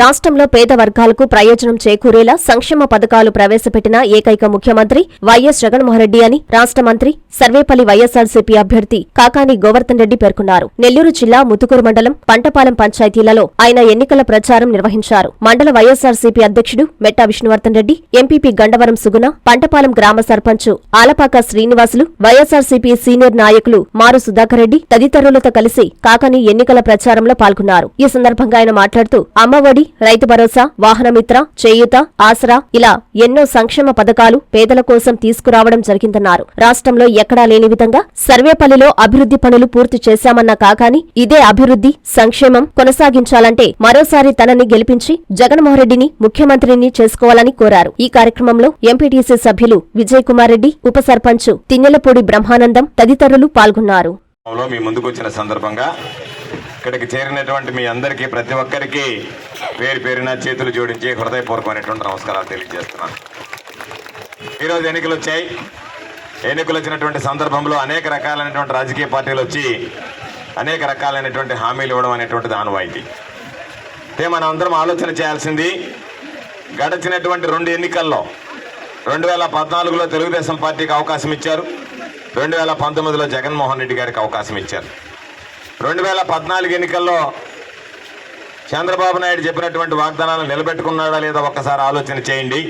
రాష్ట్రంలో పేద వర్గాలకు ప్రయోజనం చేకూరేలా సంక్షేమ పథకాలు ప్రవేశపెట్టిన ఏకైక ముఖ్యమంత్రి వైఎస్ జగన్మోహన్రెడ్డి అని రాష్ట్ర మంత్రి సర్వేపల్లి వైఎస్సార్సీపీ అభ్యర్థి కాకాని గోవర్ధన్ రెడ్డి పేర్కొన్నారు. నెల్లూరు జిల్లా ముతుకూరు మండలం పంటపాలెం పంచాయతీలలో ఆయన ఎన్నికల ప్రచారం నిర్వహించారు. మండల వైఎస్సార్సీపీ అధ్యక్షుడు మెట్టా విష్ణువర్ధన్ రెడ్డి ఎంపీపీ గండవరం సుగుణ పంటపాలెం గ్రామ సర్పంచ్ ఆలపాక శ్రీనివాసులు వైఎస్సార్సీపీ సీనియర్ నాయకులు మారు సుధాకర్ రెడ్డి తదితరులతో కలిసి కాకాని ఎన్నికల ప్రచారంలో పాల్గొన్నారు. ఈ సందర్భంగా ఆయన మాట్లాడుతూ అమ్మఒడి రైతు భరోసా వాహనమిత్ర చేయూత ఆసరా ఇలా ఎన్నో సంక్షేమ పథకాలు పేదల కోసం తీసుకురావడం జరిగిందన్నారు. రాష్ట్రంలో ఎక్కడా లేని విధంగా సర్వేపల్లిలో అభివృద్ధి పనులు పూర్తి చేశామన్న కాకాని ఇదే అభివృద్ధి సంక్షేమం కొనసాగించాలంటే మరోసారి తనని గెలిపించి జగన్మోహన్రెడ్డిని ముఖ్యమంత్రిని చేసుకోవాలని కోరారు. ఈ కార్యక్రమంలో ఎంపీటీసీ సభ్యులు విజయ్ కుమార్ రెడ్డి ఉప సర్పంచ్ తిన్నెలపూడి బ్రహ్మానందం తదితరులు పాల్గొన్నారు. మీ ముందుకు వచ్చిన సందర్భంగా ఇక్కడికి చేరినటువంటి మీ అందరికీ ప్రతి ఒక్కరికి పేరు పేరున చేతులు జోడించి హృదయపూర్వకమైనటువంటి నమస్కారాలు తెలియజేస్తున్నాను. ఈరోజు ఎన్నికలు వచ్చాయి. ఎన్నికలు వచ్చినటువంటి సందర్భంలో అనేక రకాలైనటువంటి రాజకీయ పార్టీలు వచ్చి అనేక రకాలైనటువంటి హామీలు ఇవ్వడం అనేటువంటిది ఆనవాయితీ. అయితే మనం అందరం ఆలోచన చేయాల్సింది గడిచినటువంటి రెండు ఎన్నికల్లో రెండు వేల పద్నాలుగులో తెలుగుదేశం పార్టీకి అవకాశం ఇచ్చారు రెండు వేల పంతొమ్మిదిలో జగన్మోహన్ రెడ్డి గారికి అవకాశం ఇచ్చారు. రెండు వేల పద్నాలుగు ఎన్నికల్లో చంద్రబాబు నాయుడు చెప్పినటువంటి వాగ్దానాలను నిలబెట్టుకున్నాడా లేదా ఒక్కసారి ఆలోచన చేయండి.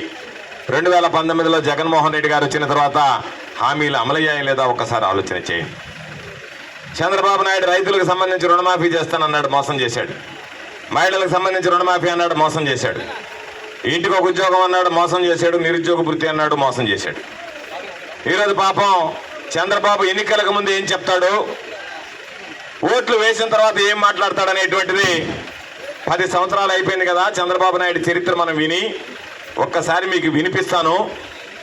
రెండు వేల పంతొమ్మిదిలో జగన్మోహన్ రెడ్డి గారు వచ్చిన తర్వాత హామీలు అమలయ్యాయి లేదా ఒక్కసారి ఆలోచన చేయండి. చంద్రబాబు నాయుడు రైతులకు సంబంధించి రుణమాఫీ చేస్తానన్నాడు మోసం చేశాడు. మహిళలకు సంబంధించి రుణమాఫీ అన్నాడు మోసం చేశాడు. ఇంటికి ఒక ఉద్యోగం అన్నాడు మోసం చేశాడు. నిరుద్యోగ వృత్తి అన్నాడు మోసం చేశాడు. ఈరోజు పాపం చంద్రబాబు ఎన్నికలకు ముందు ఏం చెప్తాడు? ఓట్లు వేసిన తర్వాత ఏం మాట్లాడతాడనేటువంటిది పది సంవత్సరాలు అయిపోయింది కదా చంద్రబాబు నాయుడు చరిత్ర మనం విని. ఒక్కసారి మీకు వినిపిస్తాను.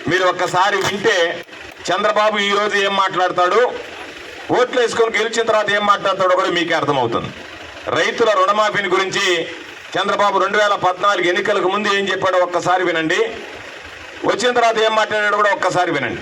మీరు ఒక్కసారి వింటే చంద్రబాబు ఈ రోజు ఏం మాట్లాడతాడు? ఓట్లు వేసుకొని గెలిచిన తర్వాత ఏం మాట్లాడతాడో కూడా మీకే అర్థమవుతుంది. రైతుల రుణమాఫీని గురించి చంద్రబాబు రెండు వేల పద్నాలుగు ఎన్నికలకు ముందు ఏం చెప్పాడో ఒక్కసారి వినండి. వచ్చిన తర్వాత ఏం మాట్లాడాడో కూడా ఒక్కసారి వినండి.